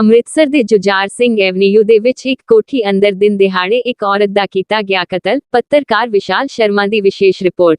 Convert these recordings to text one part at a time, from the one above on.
ਅੰਮ੍ਰਿਤਸਰ ਦੇ ਜੁਝਾਰ ਸਿੰਘ ਐਵਨਿਊ ਦੇ ਵਿੱਚ ਇੱਕ ਕੋਠੀ ਅੰਦਰ ਦਿਨ ਦਿਹਾੜੇ ਇੱਕ ਔਰਤ ਦਾ ਕੀਤਾ ਗਿਆ ਕਤਲ, ਪੱਤਰਕਾਰ ਵਿਸ਼ਾਲ ਸ਼ਰਮਾ ਦੀ ਵਿਸ਼ੇਸ਼ ਰਿਪੋਰਟ।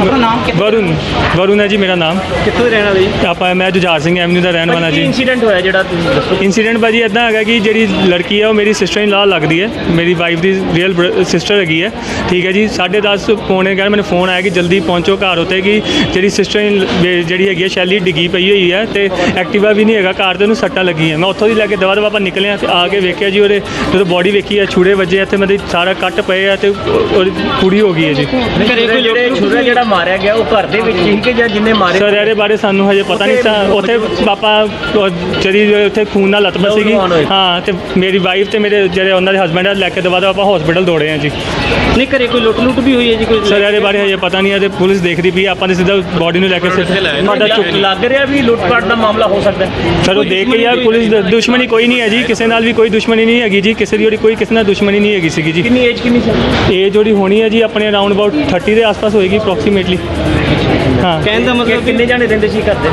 ਆਪਣਾ ਨਾਮ ਕਿੱਥੇ? ਵਰੁਣ ਵਰੁਣ ਹੈ ਜੀ ਮੇਰਾ ਨਾਮ। ਕਿੱਥੋਂ ਦੇ ਰਹਿਣ ਵਾਲੇ ਜੀ? ਆਪਾਂ ਮੈਂ ਜੁਝਾਰ ਸਿੰਘ ਐਵਨਿਊ ਦਾ ਰਹਿਣ ਵਾਲਾ ਕੀ ਜੀ। ਇਨਸੀਡੈਂਟ ਹੋਇਆ ਜਿਹੜਾ ਤੁਸੀਂ ਦੱਸੋ? ਇਨਸੀਡੈਂਟ ਭਾਜੀ ਇਦਾਂ ਹੈਗਾ ਕਿ ਜਿਹੜੀ ਲੜਕੀ ਹੈ ਉਹ ਮੇਰੀ ਸਿਸਟਰ ਇਨ ਲਾ ਲੱਗਦੀ ਹੈ। ਮੇਰੀ ਵਾਈਫ ਦੀ ਰੀਅਲ ਸਿਸਟਰ ਹੈਗੀ ਹੈ। ਠੀਕ ਹੈ ਜੀ 10:30 ਪੌਣੇ ਘਰ ਮੈਨੂੰ ਫੋਨ ਆਇਆ ਕਿ ਜਲਦੀ ਪਹੁੰਚੋ ਘਰ ਉੱਤੇ ਕਿ ਜਿਹੜੀ ਸਿਸਟਰ ਇਨ ਜਿਹੜੀ ਹੈਗੀ ਹੈ ਸ਼ੈਲੀ ਡਿੱਗੀ ਪਈ ਹੋਈ ਹੈ ਤੇ ਐਕਟਿਵਾ ਵੀ ਨਹੀਂ ਹੈਗਾ ਘਰ ਤੇ ਉਹਨੂੰ ਸੱਟਾਂ ਲੱਗੀਆਂ। ਮੈਂ ਉੱਥੋਂ ਦੀ ਲੈ ਕੇ ਦਵਾ ਦਵਾ ਆਪਾਂ ਨਿਕਲੇ ਆ ਤੇ ਆ ਕੇ ਵੇਖਿਆ ਜੀ ਉਹਦੇ ਜਦੋਂ ਬੋਡੀ ਵੇਖੀ ਹੈ ਛੁਰੇ ਵੱਜੇ ਤੇ ਮੇਰੇ ਸਾਰਾ ਕੱਟ ਪਏ ਆ ਤੇ ਉਹਦੀ ਪੂਰੀ ਹੋ ਗਈ ਹੈ ਜੀ। ਘਰੇ ਕੋਈ ਜਿਹੜੇ ਛੁਰਾ ਜਿਹੜਾ ਮਾਰਿਆ ਗਿਆ ਉਹ ਘਰ ਦੇ ਵਿੱਚ ਹੀ ਕਿ ਜਾਂ ਜਿੰਨੇ ਮਾਰੇ ਸਰ ਇਹਦੇ ਬਾਰੇ ਸਾਨੂੰ ਹਜੇ ਪਤਾ ਨਹੀਂ ਸੀ ਉੱਥੇ ਪਾਪਾ ਜਿਹੜੀ ਉੱਥੇ ਖੂਨ ਨਾਲ ਲਤਮ ਸੀਗੀ। ਹਾਂ ਤੇ ਮੇਰੀ ਵਾਈਫ ਤੇ ਮੇਰੇ ਜਿਹੜੇ ਉਹਨਾਂ ਦੇ ਹਸਬੰਡ ਆ ਲੈ ਕੇ ਦਵਾ ਆਪਾਂ ਹਸਪੀਟਲ ਦੌੜੇ ਆ ਜੀ। ਨਹੀਂ ਘਰੇ ਕੋਈ ਲੁੱਟ ਲੁੱਟ ਵੀ ਹੋਈ ਹੈ ਜੀ ਕੋਈ ਸਰ ਇਹਦੇ ਬਾਰੇ ਹਜੇ ਪਤਾ ਨਹੀਂ ਹੈ ਤੇ ਪੁਲਿਸ ਦੇਖਦੀ ਪਈ ਆਪਾਂ ਨੇ ਸਿੱਧਾ ਬੋਡੀ ਨੂੰ ਲੈ ਕੇ ਸਾਡਾ ਚੁੱਕ ਲੱਗ ਰਿਹਾ ਵੀ ਲੁੱਟਪਾਟ ਦਾ ਮਾਮਲਾ ਹੋ ਸਕਦਾ ਉਹ ਦੇਖ ਕੇ ਯਾਰ ਪੁਲਿਸ ਦੁਸ਼ਮਣੀ ਕੋਈ ਨਹੀਂ ਹੈ ਜੀ। ਕਿਸੇ ਨਾਲ ਵੀ ਕੋਈ ਦੁਸ਼ਮਣੀ ਨਹੀਂ ਹੈਗੀ ਜੀ। ਕਿਸੇ ਦੀ ਕੋਈ ਕਿਸੇ ਨਾਲ ਦੁਸ਼ਮਣੀ ਨਹੀਂ ਹੈਗੀ ਸੀਗੀ ਜੀ। ਕਿੰਨੀ ਏਜ ਕਿੰਨੀ ਸੀ? ਇਹ ਜਿਹੜੀ ਹੋਣੀ ਹੈ ਜੀ ਆਪਣੇ ਅਰਾਊਂਡ ਅਬਾਊਟ 30 ਦੇ ਆਸ-ਪਾਸ ਹੋਏਗੀ ਅਪਰੋਕਸੀਮੇਟਲੀ ਹਾਂ। ਕਹਿਣ ਦਾ ਮਤਲਬ ਕਿੰਨੇ ਜਾਣੇ ਰਹਿੰਦੇ ਸੀ ਘਰ ਦੇ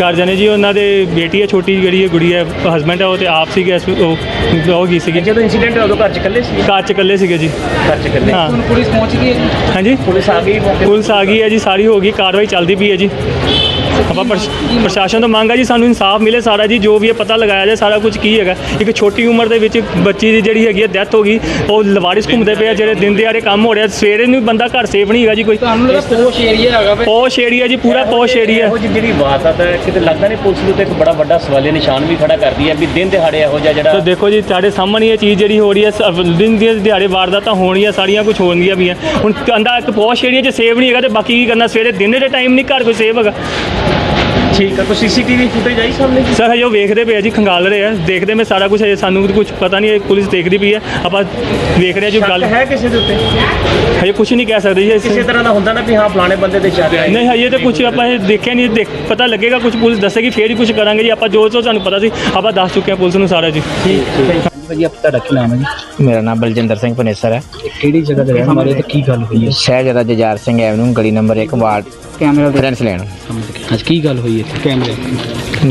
ਘਰ ਜਾਣੇ ਜੀ ਉਹਨਾਂ ਦੇ ਬੇਟੀ ਹੈ ਛੋਟੀ ਜਿਹੜੀ ਹੈ ਗੁੜੀ ਹੈ ਹਸਬੈਂਡ ਹੈ ਉਹ ਤੇ ਆਪ ਸੀਗੇ ਇਸ- ਉਹ ਉਹ ਗਈ ਸੀਗੀ। ਜਦੋਂ ਇਨਸੀਡੈਂਟ ਹੋਇਆ ਉਦੋਂ ਘਰ ਚ ਇਕੱਲੇ ਸੀ? ਕਾਰ ਚ ਇਕੱਲੇ ਸੀਗੇ ਜੀ। ਘਰ ਚ ਇਕੱਲੇ। ਹਾਂ। ਪੁਲਿਸ ਪਹੁੰਚ ਗਈ ਹੈ ਹਾਂਜੀ। ਪੁਲਿਸ ਆ ਗਈ ਮੌਕੇ ਤੇ? ਪੁਲਿਸ ਆ ਗਈ ਹੈ ਜੀ ਸਾਰੀ ਹੋ ਗਈ ਕਾਰਵਾਈ ਚੱਲਦੀ ਪਈ ਹੈ ਜੀ। ਆਪਾਂ ਪ੍ਰਸ਼- ਪ੍ਰਸ਼ਾਸਨ ਤੋਂ ਮੰਗ ਹੈ ਜੀ ਸਾਨੂੰ ਇਨਸਾਫ ਮਿਲੇ ਸਾਰਾ ਜੀ ਜੋ ਵੀ ਇਹ ਪਤਾ ਲਗਾਇਆ ਜਾਏ ਸਾਰਾ ਕੁਝ ਕੀ ਹੈਗਾ। ਇੱਕ ਛੋਟੀ ਉਮਰ ਦੇ ਵਿੱਚ ਬੱਚੀ ਦੀ ਜਿਹੜੀ ਹੈਗੀ ਹੈ ਡੈਥ ਹੋ ਗਈ ਉਹ ਲਵਾਰਿਸ ਘੁੰਮਦੇ ਪਏ ਆ ਜਿਹੜੇ ਦਿਨ ਦਿਹਾੜੇ ਕੰਮ ਹੋ ਰਿਹਾ ਸਵੇਰੇ ਨੂੰ ਵੀ ਬੰਦਾ ਘਰ ਸੇਫ ਨਹੀਂ ਹੈਗਾ ਜੀ ਕੋਈ। ਤੁਹਾਨੂੰ ਲੱਗਾ ਪੋਸ਼ ਏਰੀਆ ਹੈਗਾ ਵੇ? ਪੋਸ਼ ਏਰੀਆ ਜੀ ਪੂਰਾ ਪੋਸ਼ ਏਰੀਆ। ਇਹੋ ਜਿਹੀ ਜਿਹੜੀ ਵਾਰਦਾਤ ਹੈ ਕਿਤੇ ਲੱਗਦਾ ਨਹੀਂ ਪੁਲਿਸ ਨੂੰ ਤੇ ਇੱਕ ਬੜਾ ਵੱਡਾ ਸਵਾਲੇ ਨਿਸ਼ਾਨ ਵੀ ਖੜਾ ਕਰਦੀ ਹੈ ਵੀ ਦਿਨ ਦਿਹਾੜੇ ਇਹੋ ਜਿਹਾ ਤਾਂ ਜਿਹੜਾ ਦੇਖੋ ਜੀ ਤੁਹਾਡੇ ਸਾਹਮਣੇ ਇਹ ਚੀਜ਼ ਜਿਹੜੀ ਹੋ ਰਹੀ ਹੈ ਸ- ਦਿਨ ਦੀਆਂ ਦਿਹਾੜੇ ਵਾਰਦਾਤਾਂ ਹੋਣੀਆਂ ਸਾਰੀਆਂ ਕੁਝ ਹੋਣਗੀਆਂ ਵੀ ਆ ਹੁਣ ਕਹਿੰਦਾ ਇੱਕ ਪੋਸ਼ ਏਰੀਆ 'ਚ ਸੇਵ ਨਹੀਂ ਹੈਗਾ ਤੇ ਬਾਕੀ ਕੀ ਕਰਨਾ? ਸਵੇਰੇ ਦਿਨ ਦੇ ਟਾਈਮ ਨਹੀਂ ਘਰ ਕੋਈ ਸੇਵ ਹੈਗਾ। ਠੀਕ ਹੈ ਕੋਈ ਸੀਸੀਟੀਵੀ ਫੁਟੇਜ ਆਈ ਸਾਹਮਣੇ ਸਰ ਹਜੇ ਉਹ ਵੇਖਦੇ ਪਏ ਆ ਜੀ ਖੰਗਾਲ ਰਹੇ ਆ। ਦੇਖਦੇ ਮੈਂ ਸਾਰਾ ਕੁਝ ਹਜੇ ਸਾਨੂੰ ਕੁਝ ਪਤਾ ਨਹੀਂ ਹੈ ਪੁਲਿਸ ਦੇਖਦੀ ਪਈ ਹੈ ਆਪਾਂ ਵੇਖ ਰਹੇ ਆ ਜੋ ਸ਼ੱਕ ਗੱਲ ਹੈ ਕਿਸੇ ਦੇ ਉੱਤੇ? ਹਜੇ ਕੁਝ ਨਹੀਂ ਕਹਿ ਸਕਦੇ ਜੀ ਇਸ- ਕਿਸੇ ਤਰ੍ਹਾਂ ਦਾ ਹੁੰਦਾ ਨਾ ਵੀ ਹਾਂ ਫਲਾਣੇ ਬੰਦੇ ਤੇ ਸ਼ੱਕ ਹੈ। ਨਹੀਂ ਹਜੇ ਤਾਂ ਕੁਝ ਆਪਾਂ ਇਹ ਦੇਖਿਆ ਨਹੀਂ ਦੇਖ ਪਤਾ ਲੱਗੇਗਾ ਕੁਝ ਪੁਲਿਸ ਦੱਸੇਗੀ ਫੇਰ ਹੀ ਕੁਝ ਕਰਾਂਗੇ ਜੀ। ਆਪਾਂ ਜੋ ਜੋ ਸਾਨੂੰ ਪਤਾ ਸੀ ਆਪਾਂ ਦੱਸ ਚੁੱਕੇ ਹਾਂ ਪੁਲਿਸ ਨੂੰ ਸਾਰਾ ਜੀ। ਭਾਜੀ ਆਪ ਤੁਹਾਡਾ ਕੀ ਨਾਮ ਹੈ ਜੀ? ਮੇਰਾ ਨਾਮ ਬਲਜਿੰਦਰ ਸਿੰਘ ਪਨੇਸਰ ਹੈ। ਕਿਹੜੀ ਜਗ੍ਹਾ ਤੇ ਰਹਿਣ ਵਾਲੇ ਤੇ ਕੀ ਗੱਲ ਹੋਈ ਹੈ? ਸ਼ਹਿਜਾਦਾ ਜਜਾਰ ਸਿੰਘ ਐਵਨਿਊ ਗਲੀ ਨੰਬਰ 1 ਵਾਰਡ ਕੈਮਰਾ ਦੇ ਫਰੈਂਸ ਲੈਣ। ਅੱਜ ਕੀ ਗੱਲ ਹੋਈ ਇੱਥੇ? ਕੈਮਰੇ।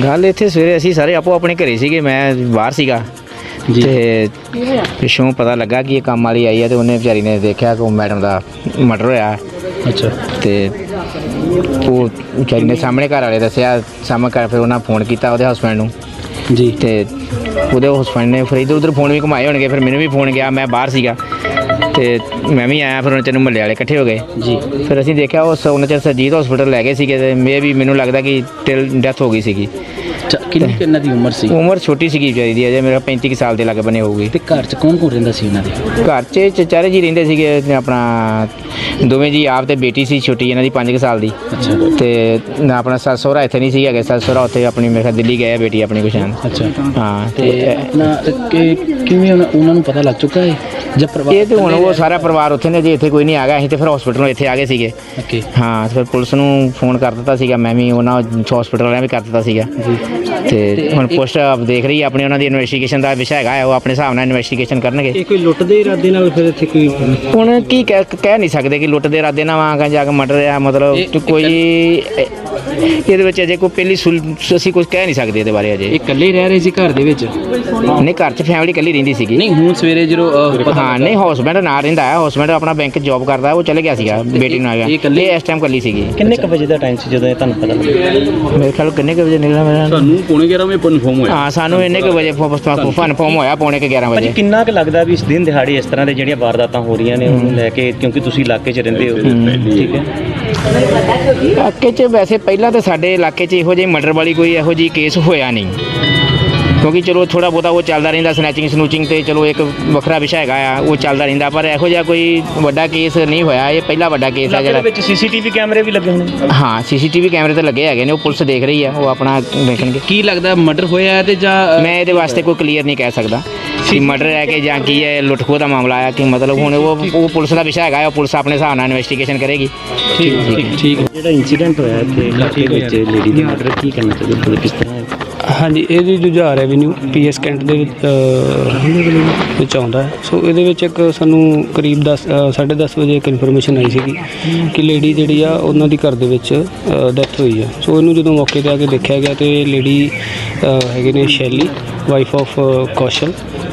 ਗੱਲ ਇੱਥੇ ਸਵੇਰੇ ਅਸੀਂ ਸਾਰੇ ਆਪੋ ਆਪਣੇ ਘਰੇ ਸੀਗੇ ਮੈਂ ਬਾਹਰ ਸੀਗਾ। ਤੇ ਪਿੱਛੋਂ ਪਤਾ ਲੱਗਾ ਕਿ ਇਹ ਕੰਮ ਵਾਲੀ ਆਈ ਹੈ ਤੇ ਉਹਨੇ ਵਿਚਾਰੀ ਨੇ ਦੇਖਿਆ ਕਿ ਉਹ ਮੈਡਮ ਦਾ ਮਰਡਰ ਹੋਇਆ। ਹੈ ਅੱਛਾ। ਤੇ ਉਹ ਵਿਚਾਰੀ ਨੇ ਸਾਹਮਣੇ ਘਰ ਵਾਲੇ ਦੱਸਿਆ ਸਾਹਮਣੇ ਘਰ ਫਿਰ ਉਹਨਾਂ ਫੋਨ ਕੀਤਾ ਉਹਦੇ ਹਸਬੰਡ ਨੂੰ। ਜੀ। ਤੇ ਉਹਦੇ ਹਸਬੰਡ ਨੇ ਫਿਰ ਇੱਧਰ ਉੱਧਰ ਫੋਨ ਵੀ ਘੁਮਾਏ ਹੋਣਗੇ ਫਿਰ ਮੈਨੂੰ ਵੀ ਫੋਨ ਗਿਆ ਮੈਂ ਬਾਹਰ ਸੀਗਾ। ਤੇ ਮੈਂ ਵੀ ਆਇਆ ਫਿਰ ਉਹਨਾਂ ਚਿਰ ਮੱਲੇ ਵਾਲੇ ਇਕੱਠੇ ਹੋ ਗਏ। ਜੀ। ਫਿਰ ਅਸੀਂ ਦੇਖਿਆ ਉਸ ਉਹਨਾਂ ਚਿਰ ਸਰਜੀਤ ਹਸਪੀਟਲ ਲੈ ਗਏ ਸੀਗੇ ਤੇ ਮੇ ਵੀ ਮੈਨੂੰ ਲੱਗਦਾ ਕਿ ਟਿਲ ਡੈਥ ਹੋ ਗਈ ਸੀਗੀ। ਅੱਛਾ, ਕਿੰਨੀ ਕਿੰਨਾ ਦੀ ਉਮਰ ਸੀ? ਉਮਰ ਛੋਟੀ ਸੀਗੀ ਵਿਚਾਰੀ ਦੀ ਅਜੇ ਮੇਰਾ 35 ਕੁ ਸਾਲ ਦੇ ਲੱਗੇ ਬਣੇ ਹੋਊਗੀ। ਤੇ ਘਰ 'ਚ ਕੌਣ ਕੌਣ ਰਹਿੰਦਾ ਸੀ ਉਹਨਾਂ ਦੇ? ਘਰ 'ਚ ਚਚਾਰੇ ਜੀ ਰਹਿੰਦੇ ਸੀਗੇ ਤੇ ਆਪਣਾ ਦੋਵੇਂ ਜੀ ਆਪ ਤੇ ਬੇਟੀ ਸੀ ਛੋਟੀ ਇਹਨਾਂ ਦੀ 5 ਸਾਲ ਦੀ। ਅੱਛਾ। ਤੇ ਨਾ ਆਪਣਾ ਸੱਸ ਸਹੁਰਾ ਇੱਥੇ ਨਹੀਂ ਸੀ ਹੈਗੇ। ਸੱਸ ਸਹੁਰਾ ਉੱਥੇ ਆਪਣੀ ਮੇਰੇ ਖਿਆਲ ਦਿੱਲੀ ਗਏ ਆ ਬੇਟੀ ਆਪਣੀ ਅੱਛਾ। ਹਾਂ ਤੇ ਤੇ ਆਪਣਾ ਤੇ ਕਿ- ਕਿਵੇਂ ਉਹਨਾਂ ਉਹਨਾਂ ਨੂੰ ਪਤਾ ਲੱਗ ਚੁੱਕਾ ਹੈ? ਜਾਂ ਪਰਿਵਾਰ ਇਹ ਤੇ ਹੁਣ ਉਹ ਸਾਰਾ ਪਰਿਵਾਰ ਉੱਥੇ ਨੇ ਜੇ ਇੱਥੇ ਕੋਈ ਨਹੀਂ ਆ ਗਿਆ ਅਸੀਂ ਤੇ ਫਿਰ ਹਸਪੀਟਲੋਂ ਇੱਥੇ ਆ ਗਏ ਸੀਗੇ। ਓਕੇ। ਹਾਂ ਤੇ ਫਿਰ ਪੁਲਿਸ ਨੂੰ ਫੋਨ ਕਰ ਦਿੱਤਾ ਸੀਗਾ ਮੈਂ ਵੀ ਉਹਨਾਂ ਹਸਪੀਟਲ ਵਾਲਿਆਂ ਵੀ ਕਰ ਦਿੱਤਾ ਸੀਗਾ। ਜੀ। ਤੇ ਹੁਣ ਪੁਲਿਸ ਆਪ ਦੇਖ ਰਹੀ ਹੈ ਆਪਣੀ ਉਹਨਾਂ ਦੀ ਇਨਵੈਸਟੀਗੇਸ਼ਨ ਦਾ ਵਿਸ਼ਾ ਹੈਗਾ ਹੈ, ਉਹ ਆਪਣੇ ਹਿਸਾਬ ਨਾਲ ਇਨਵੈਸਟੀਗੇਸ਼ਨ ਕਰਨਗੇ। ਇਹ ਕੋਈ ਲੁੱਟ ਦੇ ਇਰਾਦੇ ਨਾਲ ਫਿਰ ਇੱਥੇ ਕੋਈ ਹੁਣ ਕੀ ਕਹਿ ਕਹਿ ਨਹੀਂ ਸਕਦੇ ਕਿ ਲੁੱਟ ਦੇ ਇਰਾਦੇ ਨਾਲ ਵਾਂਗਾ ਜਾ ਕੇ ਮਰਡਰ ਆ ਮਤਲਬ ਇਹ- ਕੋਈ ਇਹਦੇ ਵਿੱਚ ਅਜੇ ਕੋਈ ਪਹਿਲੀ ਸੁਲ- ਅਸੀਂ ਕੁਝ ਕਹਿ ਨਹੀਂ ਸਕਦੇ ਇਹਦੇ ਬਾਰੇ ਅਜੇ। ਇਹ ਇਕੱਲੇ ਰਹਿ ਰਹੇ ਸੀ ਘਰ ਦੇ ਵਿੱਚ? ਨਹੀਂ ਘਰ 'ਚ ਫੈਮਿਲੀ ਇਕੱਲੀ ਰਹਿੰਦੀ ਸੀਗੀ। ਨਹੀਂ ਹੁਣ ਸਵੇਰੇ ਜਦੋਂ ਅਹ, ਪਤਾ ਹਾਂ ਨਹੀਂ ਹਸਬੰਡ ਨਾਲ ਰਹਿੰਦਾ ਹੈ। ਹਸਬੰਡ ਆਪਣਾ ਬੈਂਕ ਜੌਬ ਕਰਦਾ ਹੈ, ਉਹ ਚਲੇ ਗਿਆ ਸੀਗਾ ਬੇਟੀ ਨੂੰ ਆ ਗਿਆ ਇਹ ਇਕੱਲੀ- ਇਹ ਇਸ ਟਾਈਮ ਇਕੱਲੀ ਸੀਗੀ। ਕਿੰਨੇ ਕ ਵਜੇ ਦਾ ਟਾਈਮ ਸੀ ਜਦੋਂ ਇਹ ਤੁਹਾਨੂੰ ਪਤਾ ਲੱਗਾ? ਮੇਰੇ ਖਿਆਲ ਕਿੰਨੇ ਕੁ ਵਜੇ ਨਿਕਲਣਾ ਮੇਰਾ ਸਾਨੂੰ ਪੌਣੇ 11 ਵਜੇ ਕਨਫਰਮ ਹੋਇਆ। ਹਾਂ ਸਾਨੂੰ ਇੰਨੇ ਕੁ ਵਜੇ ਫਨ ਫੋਮ ਹੋਇਆ ਪੌਣੇ ਕੁ 11 ਭਾਜੀ ਵਜੇ ਕਿੰਨਾ ਕੁ ਲੱਗਦਾ ਵੀ ਇਸ ਦਿਨ ਦਿਹਾੜੇ ਇਸ ਤਰ੍ਹਾਂ ਦੇ ਜਿਹੜੀਆਂ ਵਾਰਦਾਤਾਂ ਹੋ ਰਹੀਆਂ ਨੇ ਉਹਨੂੰ ਲੈ ਕੇ ਕਿਉਂਕਿ ਤੁਸੀਂ ਇਲਾਕੇ 'ਚ ਰਹਿੰਦੇ ਹੋ। ਠੀਕ ਹੈ। ਇਲਾਕੇ 'ਚ ਵੈਸੇ ਪਹਿਲਾਂ ਤਾਂ ਸਾਡੇ ਇਲਾਕੇ 'ਚ ਇਹੋ ਜਿਹੀ ਮਰਡਰ ਵਾਲੀ ਕੋਈ ਇਹੋ ਜਿਹੀ ਕੇਸ ਹੋਇਆ ਨਹੀਂ। ਕਿਉਂਕਿ ਚਲੋ ਥੋੜਾ ਬਹੁਤਾ ਉਹ ਚੱਲਦਾ ਰਹਿੰਦਾ ਸਨੈਚਿੰਗ ਸਨੂਚਿੰਗ ਤੇ ਚਲੋ ਇੱਕ ਵੱਖਰਾ ਵਿਸ਼ਾ ਹੈਗਾ ਆ ਉਹ ਚੱਲਦਾ ਰਹਿੰਦਾ ਪਰ ਇਹੋ ਜਿਹਾ ਕੋਈ ਵੱਡਾ ਕੇਸ ਨਹੀਂ ਹੋਇਆ ਇਹ ਪਹਿਲਾ ਵੱਡਾ ਕੇਸ ਆ ਜਿਹੜਾ। ਵਿੱਚ ਸੀਸੀਟੀਵੀ ਕੈਮਰੇ ਵੀ ਲੱਗੇ ਹੋਣੇ। ਹਾਂ ਸੀਸੀਟੀਵੀ ਕੈਮਰੇ ਤੇ ਲੱਗੇ ਹੈਗੇ ਨੇ ਉਹ ਪੁਲਿਸ ਦੇਖ ਰਹੀ ਆ ਉਹ ਆਪਣਾ ਦੇਖਣਗੇ। ਕੀ ਲੱਗਦਾ ਮਰਡਰ ਹੋਇਆ ਹੈ ਤੇ ਜਾਂ ਮੈਂ ਇਹਦੇ ਵਾਸਤੇ ਕੋਈ ਕਲੀਅਰ ਨਹੀਂ ਕਹਿ ਸਕਦਾ। ਕਿ ਮਰਡਰ ਹੈ ਕਿ ਜਾਂ ਕੀ ਹੈ ਲੁੱਟ ਖੋਹ ਦਾ ਮਾਮਲਾ ਆ ਕਿ ਮਤਲਬ ਹੁਣ ਉਹ ਉਹ ਪੁਲਿਸ ਦਾ ਵਿਸ਼ਾ ਹੈਗਾ ਉਹ ਪੁਲਿਸ ਆਪਣੇ ਹਿਸਾਬ ਨਾਲ ਇਨਵੈਸਟੀਗੇਸ਼ਨ ਕਰੇਗੀ। ਠੀਕ ਠੀਕ ਠੀਕ। ਜਿਹੜਾ ਇਨਸੀਡੈਂਟ ਹੋਇਆ ਇੱਥੇ ਇਲਾਕੇ ਵਿੱਚ ਲੇਡੀ ਦਾ ਮਰਡਰ ਕੀ ਕਰਨਾ ਚਾਹੀਦਾ ਮਤਲਬ ਕਿਸ ਤਰ੍ਹਾਂ ਹੈ? ਹਾਂਜੀ ਇਹਦੀ ਜੁਝਾਰ ਰੈਵਨਿਊ ਪੀਐਸ ਕੈਂਟ ਦੇ ਵਿੱਚ ਅਹ, ਵਿੱਚ ਆਉਂਦਾ ਹੈ। ਸੋ ਇਹਦੇ ਵਿੱਚ ਇੱਕ ਸਾਨੂੰ ਕਰੀਬ 10 10:30 ਵਜੇ ਇੱਕ ਇਨਫੋਰਮੇਸ਼ਨ ਆਈ ਸੀਗੀ ਕਿ ਲੇਡੀ ਜਿਹੜੀ ਆ ਉਹਨਾਂ ਦੀ ਘਰ ਦੇ ਵਿੱਚ ਡੈਥ ਹੋਈ ਆ। ਸੋ ਇਹਨੂੰ ਜਦੋਂ ਮੌਕੇ ਤੇ ਆ ਕੇ ਦੇਖਿਆ ਗਿਆ ਤੇ ਲੇਡੀ ਹੈਗੇ ਨੇ ਸ਼ੈਲੀ ਵਾਈਫ ਆਫ ਕੌਸ਼ਲ।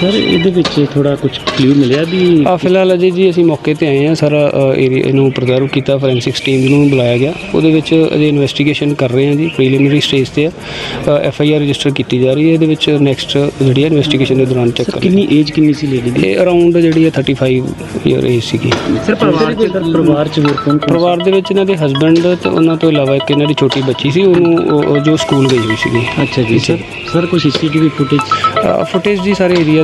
ਸਰ ਇਹਦੇ ਵਿੱਚ ਥੋੜਾ ਕੁਝ ਕਲੂ ਮਿਲਿਆ ਵੀ ਆ ਫਿਲਹਾਲ ਅਜੇ ਜੀ ਅਸੀਂ ਮੌਕੇ ਤੇ ਆਏ ਆ ਸਾਰਾ ਏਰੀਆ ਇਹਨੂੰ ਪ੍ਰਜ਼ਰਵ ਕੀਤਾ ਫੋਰੈਂਸਿਕਸ ਟੀਮ ਨੂੰ ਬੁਲਾਇਆ ਗਿਆ। ਉਹਦੇ ਵਿੱਚ ਅਜੇ ਇਨਵੈਸਟੀਗੇਸ਼ਨ ਕਰ ਰਹੇ ਆ ਜੀ ਪ੍ਰੀਲਿਮਿਨਰੀ ਸਟੇਜ ਤੇ ਆ। ਐਫ ਆਈ ਆਰ ਰਜਿਸਟਰ ਕੀਤੀ ਜਾ ਰਹੀ ਹੈ ਇਹਦੇ ਵਿੱਚ ਨੈਕਸਟ ਜਿਹੜੀ ਹੈ ਇਨਵੈਸਟੀਗੇਸ਼ਨ ਦੇ ਦੌਰਾਨ ਚੈੱਕ ਕਰਾਂਗੇ ਕਿੰਨੀ ਏਜ ਕਿੰਨੀ ਸੀ ਲੇਡੀ ਦੀ? ਇਹ ਅਰਾਊਂਡ ਜਿਹੜੀ ਹੈ 35 ਈਅਰ ਏਜ ਸੀਗੀ। ਸਰ ਪਰਿਵਾਰ ਚ ਪਰਿਵਾਰ ਚ ਹੋਰ ਕੌਣ ਪਰਿਵਾਰ ਦੇ ਵਿੱਚ ਇਹਨਾਂ ਦੇ ਹਸਬੰਡ ਤੇ ਉਹਨਾਂ ਤੋਂ ਇਲਾਵਾ ਇੱਕ ਇਹਨਾਂ ਦੀ ਛੋਟੀ ਬੱਚੀ ਸੀ ਉਹਨੂੰ ਉਹ- ਉਹ ਜੋ ਸਕੂਲ ਗਈ ਹੋਈ ਸੀਗੀ। ਅੱਛਾ ਜੀ ਸਰ ਸਰ ਕੋਈ ਸੀਸੀਟੀਵੀ ਫੁਟੇਜ ਫੁਟੇਜ ਦੀ ਸਾਰੇ ਏਰੀਆ